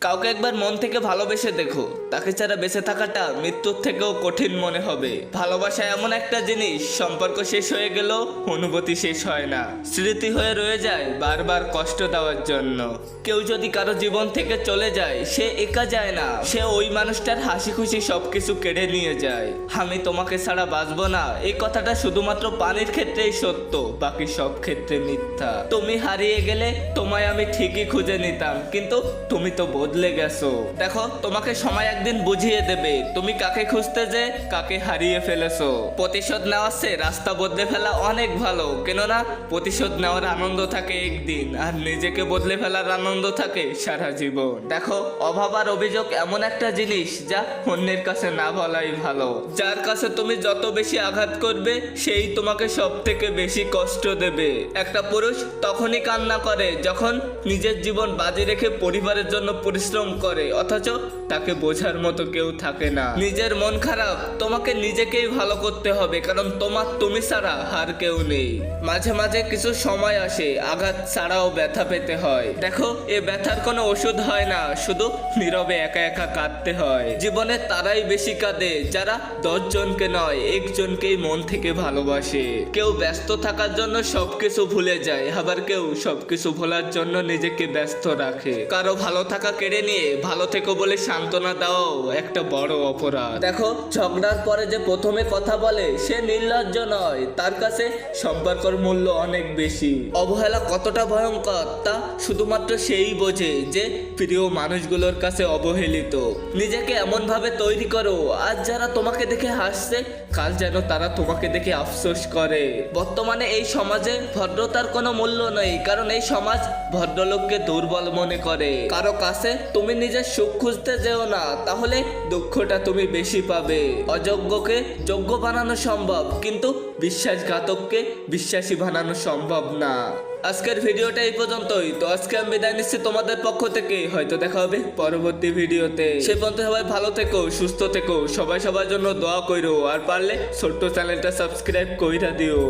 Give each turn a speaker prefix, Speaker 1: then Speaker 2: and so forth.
Speaker 1: কাউকে একবার মন থেকে ভালোবেসে দেখো। তাকে ছাড়া বেঁচে থাকাটা মৃত্যুর থেকেও কঠিন মনে হবে। ভালোবাসা এমন একটা জিনিস, সম্পর্ক শেষ হয়ে গেলেও অনুভূতি শেষ হয় না। স্মৃতি হয়ে রয়ে যায় বারবার কষ্ট দেওয়ার জন্য। কেউ যদি কারও জীবন থেকে চলে যায়, সে একা যায় না। সে ওই মানুষটার হাসি খুশি সবকিছু কেড়ে নিয়ে যায়। আমি তোমাকে ছাড়া বাঁচবো না। এই কথাটা শুধুমাত্র পানির ক্ষেত্রেই সত্য, বাকি সব ক্ষেত্রে মিথ্যা। তুমি হারিয়ে গেলে তোমায় আমি ঠিকই খুঁজে নিতাম, কিন্তু তুমি তো বদলে গেছো। দেখো, তোমাকে সময় একদিন বুঝিয়ে দেবে, তুমি কাকে খুঁজতে যে কাকে হারিয়ে ফেলেছো। প্রতিশোধ নেওয়ার চেয়ে রাস্তা বদলে ফেলা অনেক ভালো, কেননা প্রতিশোধ নেওয়ার আনন্দ থাকে একদিন, আর নিজেকে বদলে ফেলার আনন্দ থাকে সারা জীবন। দেখো, অভাব আর অভিযোগ এমন একটা জিনিস যা অন্যের কাছে না বলাই ভালো। যার কাছে তুমি যত বেশি আঘাত করবে, সেই তোমাকে সব থেকে বেশি কষ্ট দেবে। একটা পুরুষ তখনই কান্না করে যখন নিজের জীবন বাজি রেখে পরিবারের জন্য পরিশ্রম করে, অথচ তাকে বোঝার মতো কেউ থাকে না। নিজের মন খারাপ, তোমাকে নিজেকেই ভালো করতে হবে, কারণ তোমার তুমি ছাড়া আর কেউ নেই। মাঝে মাঝে কিছু সময় আসে, আঘাত ছাড়াও ব্যথা পেতে হয়। দেখো, এ ব্যথার কোনো ওষুধ হয় না, শুধু নীরবে একা একা কাঁদতে হয়। জীবনে তারাই বেশি কাঁদে, যারা দশ জনকে নয় একজনকেই মন থেকে ভালোবাসে। কেউ ব্যস্ত থাকার জন্য সবকিছু ভুলে যায়, আবার কেউ সবকিছু ভোলার জন্য নিজেকে ব্যস্ত রাখে। কারও ভালো থাকা কেড়ে নিয়ে ভালো থেকো বলে সান্ত্বনা দেওয়াও একটা বড় অপরাধ। দেখো ঝগড়ার পরে যে প্রথমে কথা বলে সে নির্লজ্জ নয়। তার কাছে সম্পর্কের মূল্য অনেক বেশি। অবহেলা কতটা ভয়ঙ্কর তা শুধুমাত্র সেই বোঝে যে প্রিয় মানুষগুলোর কাছে অবহেলিত। নিজেকে এমন ভাবে তৈরি করো আজ যারা তোমাকে দেখে হাসছে কাল যেন তারা তোমাকে দেখে আফসোস করে। বর্তমানে এই সমাজে ভদ্রতার কোনো মূল্য নেই কারণ এই সমাজ ভদ্রলোককে দুর্বল মনে করে। কারও কাছে তুমি নিজের সুখ খুঁজতে যেও না, তাহলে দুঃখটা তুমি বেশি পাবে। অযোগ্যকে যোগ্য বানানো সম্ভব, কিন্তু বিশ্বাসঘাতককে বিশ্বাসী বানানো সম্ভব না। আজকের ভিডিওটা এই পর্যন্তই। তো আজকে আমি বিদায় নিচ্ছি তোমাদের পক্ষ থেকে। হয়তো দেখা হবে পরবর্তী ভিডিওতে। সে পর্যন্ত সবাই ভালো থেকো, সুস্থ থেকো। সবাই সবার জন্য দোয়া কইরো। আর পারলে ছোট্ট চ্যানেলটা সাবস্ক্রাইব কইরা দিও।